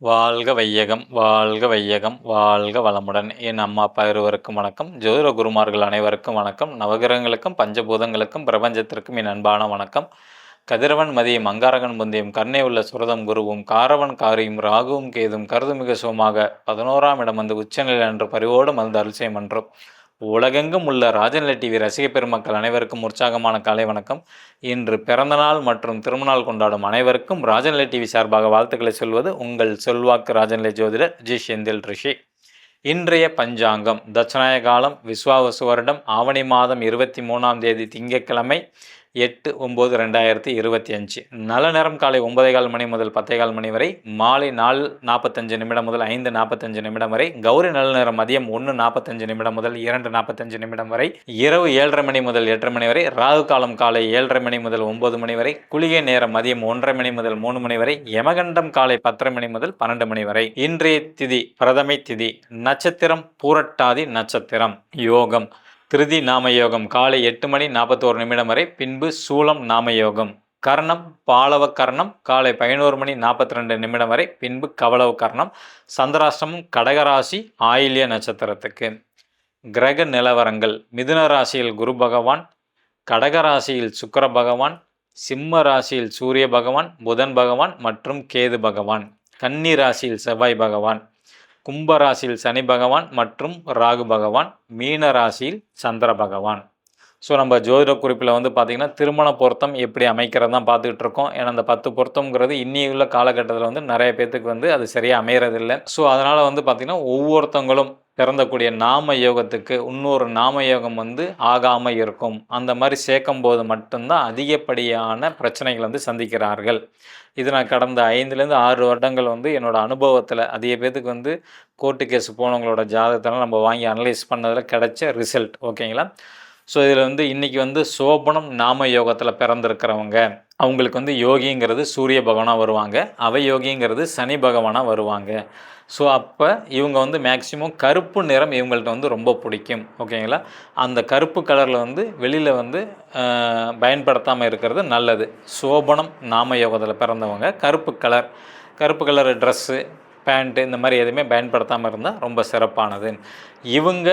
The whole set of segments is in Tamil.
வாழ்க வையகம் வாழ்க வையகம் வாழ்க வளமுடன். என் அம்மா அப்பா இருவருக்கும் வணக்கம். ஜோதிட குருமார்கள் அனைவருக்கும் வணக்கம். நவகிரகங்களுக்கும் பஞ்சபூதங்களுக்கும் பிரபஞ்சத்திற்கும் என் அன்பான வணக்கம். கதிரவன் மதியம் அங்காரகன் முந்தியம் கர்ணே உள்ள சுரதம் குருவும் காரவன் காரியும் ராகுவும் கேதும் கருதுமிக சுகமாக பதினோராம் இடம் வந்து உச்சநிலை என்று பரிவோடு மருந்து அரிசை மன்றம். உலகெங்கும் உள்ள ராஜநிலை டிவி ரசிக பெருமக்கள் அனைவருக்கும் உற்சாகமான காலை வணக்கம். இன்று பிறந்தநாள் மற்றும் திருமணநாள் கொண்டாடும் அனைவருக்கும் ராஜநிலை டிவி சார்பாக வாழ்த்துக்களை சொல்வது உங்கள் செல்வாக்கு ராஜநிலை ஜோதிடர் ஜி. செந்தில் ரிஷி. இன்றைய பஞ்சாங்கம் தட்சநாய காலம் விஸ்வாவசு வருடம் ஆவணி மாதம் இருபத்தி மூணாம் தேதி திங்கட்கிழமை எட்டு ஒம்பது ரெண்டாயிரத்தி இருபத்தி அஞ்சு. நல்ல நேரம் காலை ஒன்பதே கால் மணி முதல் பத்தே கால் மணி வரை மாலை நாலு நாற்பத்தஞ்சு நிமிடம் முதல் ஐந்து நாற்பத்தஞ்சு நிமிடம் வரை கௌரி நல்ல நேரம் மதியம் ஒன்று நாற்பத்தஞ்சு நிமிடம் முதல் இரண்டு நாற்பத்தஞ்சு நிமிடம் வரை இரவு ஏழரை மணி முதல் எட்டரை மணி வரை ராகு காலம் காலை ஏழரை மணி முதல் ஒன்பது மணி வரை குளிகை நேரம் மதியம் ஒன்றரை மணி முதல் மூணு மணி வரை யமகண்டம் காலை பத்தரை மணி முதல் பன்னெண்டு மணி வரை. இன்றைய திதி பிரதமை திதி நட்சத்திரம் பூரட்டாதி நட்சத்திரம் யோகம். திருதி நாமயோகம். காலை எட்டு மணி நாற்பத்தோரு நிமிடம் வரை பின்பு சூலம் நாமயோகம். கர்ணம் பாலவ கர்ணம் காலை பதினோரு மணி நாற்பத்தி ரெண்டு நிமிடம் வரை பின்பு கவளவ கர்ணம் சந்திராஷ்டமம் கடகராசி ஆயில்ய நட்சத்திரத்துக்கு. கிரக நிலவரங்கள். மிதுன ராசியில் குரு பகவான் கடகராசியில் சுக்கர பகவான் சிம்ம ராசியில் சூரிய பகவான் புதன் பகவான் மற்றும் கேது பகவான். கன்னி ராசியில் செவ்வாய் பகவான். கும்பராசியில் சனி பகவான் மற்றும் ராகு பகவான் மீன ராசியில் சந்திர பகவான். ஸோ நம்ம ஜோதிட குறிப்பில் வந்து பார்த்திங்கன்னா திருமண பொருத்தம் எப்படி அமைக்கிறது தான் பார்த்துக்கிட்டு இருக்கோம். ஏன்னா அந்த பத்து பொருத்தம்ங்கிறது இன்னி உள்ள காலகட்டத்தில் வந்து நிறைய பேர்த்துக்கு வந்து அது சரியாக அமையறதில்லை. ஸோ அதனால் வந்து பார்த்திங்கன்னா ஒவ்வொருத்தவங்களும் பிறந்தக்கூடிய நாம யோகத்துக்கு இன்னொரு நாம யோகம் வந்து ஆகாமல் இருக்கும். அந்த மாதிரி சேர்க்கும் போது மட்டும்தான் அதிகப்படியான பிரச்சனைகள் வந்து சந்திக்கிறார்கள். இது நான் கடந்த ஐந்துலேருந்து ஆறு வருடங்கள் வந்து என்னோடய அனுபவத்தில் அதிக பேர்த்துக்கு வந்து கோர்ட்டு கேஸ் போனவங்களோட ஜாதகத்தெல்லாம் நம்ம வாங்கி அனலைஸ் பண்ணதில் கிடைச்ச ரிசல்ட் ஓகேங்களா ஸோ இதில் வந்து இன்றைக்கி வந்து சோபனம் நாம யோகத்தில் பிறந்திருக்கிறவங்க அவங்களுக்கு வந்து யோகிங்கிறது சூரிய பகவானாக வருவாங்க அவ யோகிங்கிறது சனி பகவானாக வருவாங்க. ஸோ அப்போ இவங்க வந்து மேக்சிமம் கருப்பு நிறம் இவங்கள்ட்ட வந்து ரொம்ப பிடிக்கும் ஓகேங்களா அந்த கருப்பு கலரில் வந்து வெளியில் வந்து பயன்படுத்தாமல் இருக்கிறது நல்லது. சோபனம் நாம யோகத்தில் பிறந்தவங்க கருப்பு கலர் கருப்பு கலர் ட்ரெஸ்ஸு பேண்ட்டு இந்த மாதிரி எதுவுமே பயன்படுத்தாமல் இருந்தால் ரொம்ப சிறப்பானது. இவங்க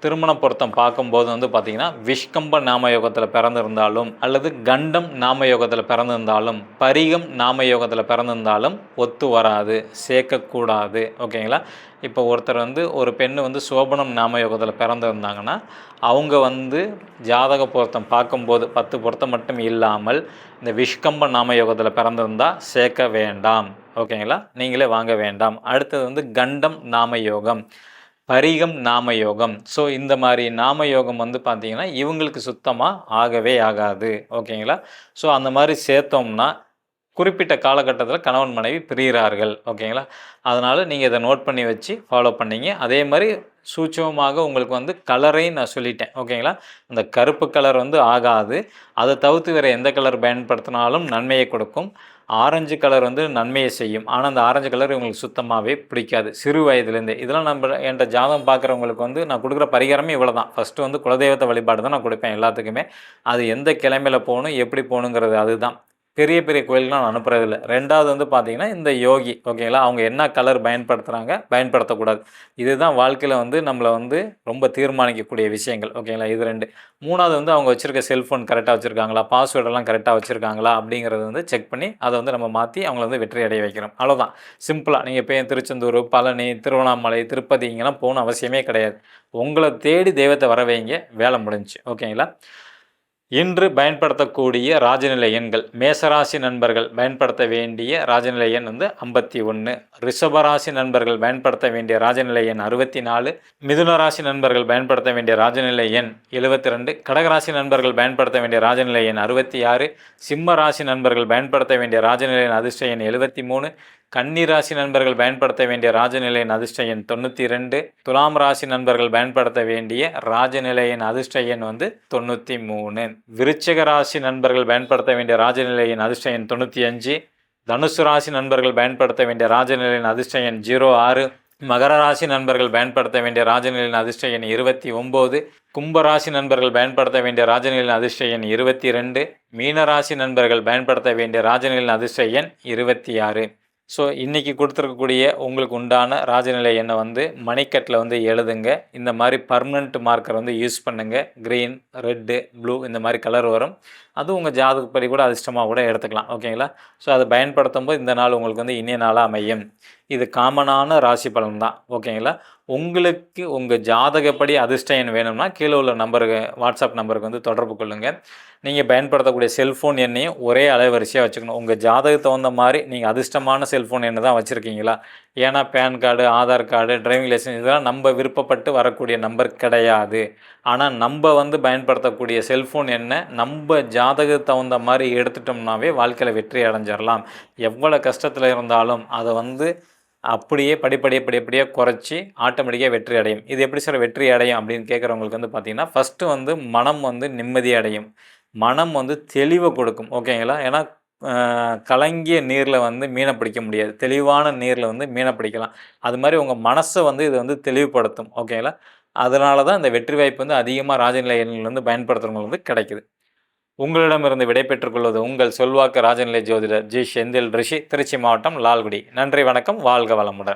திருமண பொருத்தம் பார்க்கும்போது வந்து பார்த்திங்கன்னா விஷ்கம்ப நாமயோகத்தில் பிறந்திருந்தாலும் அல்லது கண்டம் நாமயோகத்தில் பிறந்திருந்தாலும் பரிகம் நாமயோகத்தில் பிறந்திருந்தாலும் ஒத்து வராது சேர்க்கக்கூடாது. ஓகேங்களா? இப்போ ஒருத்தர் வந்து ஒரு பெண்ணு வந்து சோபனம் நாமயோகத்தில் பிறந்திருந்தாங்கன்னா அவங்க வந்து ஜாதக பொருத்தம் பார்க்கும்போது பத்து பொருத்தம் மட்டும் இல்லாமல் இந்த விஷ்கம்ப நாமயோகத்தில் பிறந்திருந்தால் சேர்க்க வேண்டாம். ஓகேங்களா? நீங்களே வாங்க வேண்டாம். அடுத்தது வந்து கண்டம் நாமயோகம். பரிகம் நாமயோகம். ஸோ இந்த மாதிரி நாமயோகம் வந்து பார்த்திங்கன்னா இவங்களுக்கு சுத்தமாக ஆகவே ஆகாது. ஓகேங்களா? ஸோ அந்த மாதிரி சேர்த்தோம்னா குறிப்பிட்ட காலகட்டத்தில் கணவன் மனைவி பிரிகிறார்கள் ஓகேங்களா? அதனால் நீங்கள் இதை நோட் பண்ணி வச்சு ஃபாலோ பண்ணீங்க. அதே மாதிரி சூட்சமாக உங்களுக்கு வந்து கலரையும் நான் சொல்லிட்டேன். ஓகேங்களா? அந்த கருப்பு கலர் வந்து ஆகாது. அதை தவிர்த்து வேறு எந்த கலர் பயன்படுத்தினாலும் நன்மையை கொடுக்கும். ஆரஞ்சு கலர் வந்து நன்மையை செய்யும். ஆனால் அந்த ஆரஞ்சு கலர் இவங்களுக்கு சுத்தமாகவே பிடிக்காது. சிறு வயதுலேருந்தே. இதெல்லாம் நம்ம என்கிட்ட ஜாதகம் பார்க்குறவங்களுக்கு வந்து நான் கொடுக்குற பரிகாரமே இவ்வளோ தான் ஃபஸ்ட்டு வந்து குலதெய்வத்தை வழிபாடு தான் நான் கொடுப்பேன் எல்லாத்துக்குமே. அது எந்த கிழமையில் போகணும் எப்படி போகணுங்கிறது அதுதான். பெரிய பெரிய கோயிலுக்கு நான் அனுப்புறதில்ல. ரெண்டாவது வந்து பார்த்தீங்கன்னா இந்த யோகி ஓகேங்களா அவங்க என்ன கலர் பயன்படுத்துகிறாங்க பயன்படுத்தக்கூடாது. இதுதான் வாழ்க்கையில் வந்து நம்மளை வந்து ரொம்ப தீர்மானிக்கக்கூடிய விஷயங்கள் ஓகேங்களா இது ரெண்டு. மூணாவது வந்து அவங்க வச்சுருக்க செல்ஃபோன் கரெக்டாக வச்சுருக்காங்களா? பாஸ்வேர்டெல்லாம் கரெக்டாக வச்சுருக்காங்களா? அப்படிங்கிறது வந்து செக் பண்ணி அதை வந்து நம்ம மாற்றி அவங்கள வந்து வெற்றி அடைய வைக்கிறோம் அவ்வளோதான் சிம்பிளாக நீங்கள் இப்போ திருச்செந்தூர் பழனி திருவண்ணாமலை திருப்பதி இங்கெல்லாம் போகணும் அவசியமே கிடையாது. உங்களை தேடி தெய்வத்தை வர வைங்க வேலை முடிஞ்சுச்சு ஓகேங்களா இன்று பயன்படுத்தக்கூடிய ராஜநிலை எண்கள் மேசராசி நண்பர்கள் பயன்படுத்த வேண்டிய ராஜநிலை எண் வந்து ஐம்பத்தி ஒன்று ரிஷபராசி நண்பர்கள் பயன்படுத்த வேண்டிய ராஜநிலை எண் அறுபத்தி நாலு. மிதுன ராசி நண்பர்கள் பயன்படுத்த வேண்டிய ராஜநிலை எண் எழுபத்தி ரெண்டு. கடகராசி நண்பர்கள் பயன்படுத்த வேண்டிய ராஜநிலை எண் அறுபத்தி ஆறு. சிம்ம ராசி நண்பர்கள் பயன்படுத்த வேண்டிய ராஜநிலை எண் அதிர்ஷ்ட எண் எழுபத்தி மூணு. கன்னி ராசி நண்பர்கள் பயன்படுத்த வேண்டிய ராஜநிலையின் அதிர்ஷ்ட எண் தொண்ணூற்றி ரெண்டு. துலாம் ராசி நண்பர்கள் பயன்படுத்த வேண்டிய ராஜநிலையின் அதிர்ஷ்ட எண் வந்து தொண்ணூற்றி மூணு. விருச்சக ராசி நண்பர்கள் பயன்படுத்த வேண்டிய ராஜநிலையின் அதிர்ஷ்ட எண் தொண்ணூற்றி அஞ்சு. தனுசு ராசி நண்பர்கள் பயன்படுத்த வேண்டிய ராஜநிலையின் அதிர்ஷ்ட எண் ஜீரோ ஆறு. மகர ராசி நண்பர்கள் பயன்படுத்த வேண்டிய ராஜநிலையின் அதிர்ஷ்ட எண் இருபத்தி ஒம்பது. கும்பராசி நண்பர்கள் பயன்படுத்த வேண்டிய ராஜநிலையின் அதிர்ஷ்ட எண் இருபத்தி ரெண்டு. மீனராசி நண்பர்கள் பயன்படுத்த வேண்டிய ராஜநிலையின் அதிர்ஷ்ட எண் இருபத்தி ஆறு. ஸோ இன்றைக்கி கொடுத்துருக்கக்கூடிய உங்களுக்கு உண்டான ராஜநிலை எண்ணெய் வந்து மணிக்கட்டில் வந்து எழுதுங்க. இந்த மாதிரி பர்மனண்ட் மார்க்கர் வந்து யூஸ் பண்ணுங்கள் க்ரீன் ரெட்டு ப்ளூ இந்த மாதிரி கலர் வரும். அது உங்கள் ஜாதகப்படி கூட அதிர்ஷ்டமாக கூட எடுத்துக்கலாம் ஓகேங்களா? ஸோ அதை பயன்படுத்தும் போது இந்த நாள் உங்களுக்கு வந்து இனிய நாளாக அமையும். இது காமனான ராசி பலன் தான் ஓகேங்களா? உங்களுக்கு உங்கள் ஜாதகப்படி அதிர்ஷ்டம் வேணும்னா கீழே உள்ள நம்பருக்கு வாட்ஸ்அப் நம்பருக்கு வந்து தொடர்பு கொள்ளுங்கள் நீங்கள் பயன்படுத்தக்கூடிய செல்ஃபோன் எண்ணையும் ஒரே அலைவரிசையாக வச்சுக்கணும். உங்கள் ஜாதகத்தை தகுந்த மாதிரி நீங்கள் அதிர்ஷ்டமான செல்ஃபோன் எண்ணை தான் வச்சுருக்கீங்களா? ஏன்னா PAN card Aadhaar card driving licence இதெல்லாம் நம்ம விருப்பப்பட்டு வரக்கூடிய நம்பர் கிடையாது. ஆனால் நம்ம வந்து பயன்படுத்தக்கூடிய செல்ஃபோன் என்ன? நம்ம ஜாதகத்துக்கு தகுந்த மாதிரி எடுத்துட்டோம்னாவே வாழ்க்கையில் வெற்றி அடைஞ்சிடலாம் எவ்வளோ கஷ்டத்தில் இருந்தாலும் அதை வந்து அப்படியே படிப்படியே படிப்படியாக குறைச்சி ஆட்டோமேட்டிக்காக வெற்றி அடையும். இது எப்படி சார் வெற்றி அடையும் அப்படின்னு கேட்குறவங்களுக்கு வந்து பார்த்திங்கன்னா ஃபஸ்ட்டு வந்து மனம் வந்து நிம்மதி அடையும். மனம் வந்து தெளிவை கொடுக்கும். ஓகேங்களா ஏன்னா கலங்கிய நீரில் வந்து மீனை பிடிக்க முடியாது. தெளிவான நீரில் வந்து மீனை பிடிக்கலாம். அது மாதிரி உங்கள் மனசை வந்து இது வந்து தெளிவுபடுத்தும். ஓகேங்களா அதனால தான் இந்த வெற்றி வாய்ப்பு வந்து அதிகமாக ராஜநிலை எண்ணில் வந்து பயன்படுத்துகிறவங்களுக்கு வந்து கிடைக்குது. உங்களிடமிருந்து விடைபெற்றுக் கொள்வது உங்கள் சொல்வாக்கு ராஜநிலை ஜோதிடர் ஜி. செந்தில் ரிஷி திருச்சி மாவட்டம் லால்குடி. நன்றி வணக்கம். வாழ்க வளமுடன்.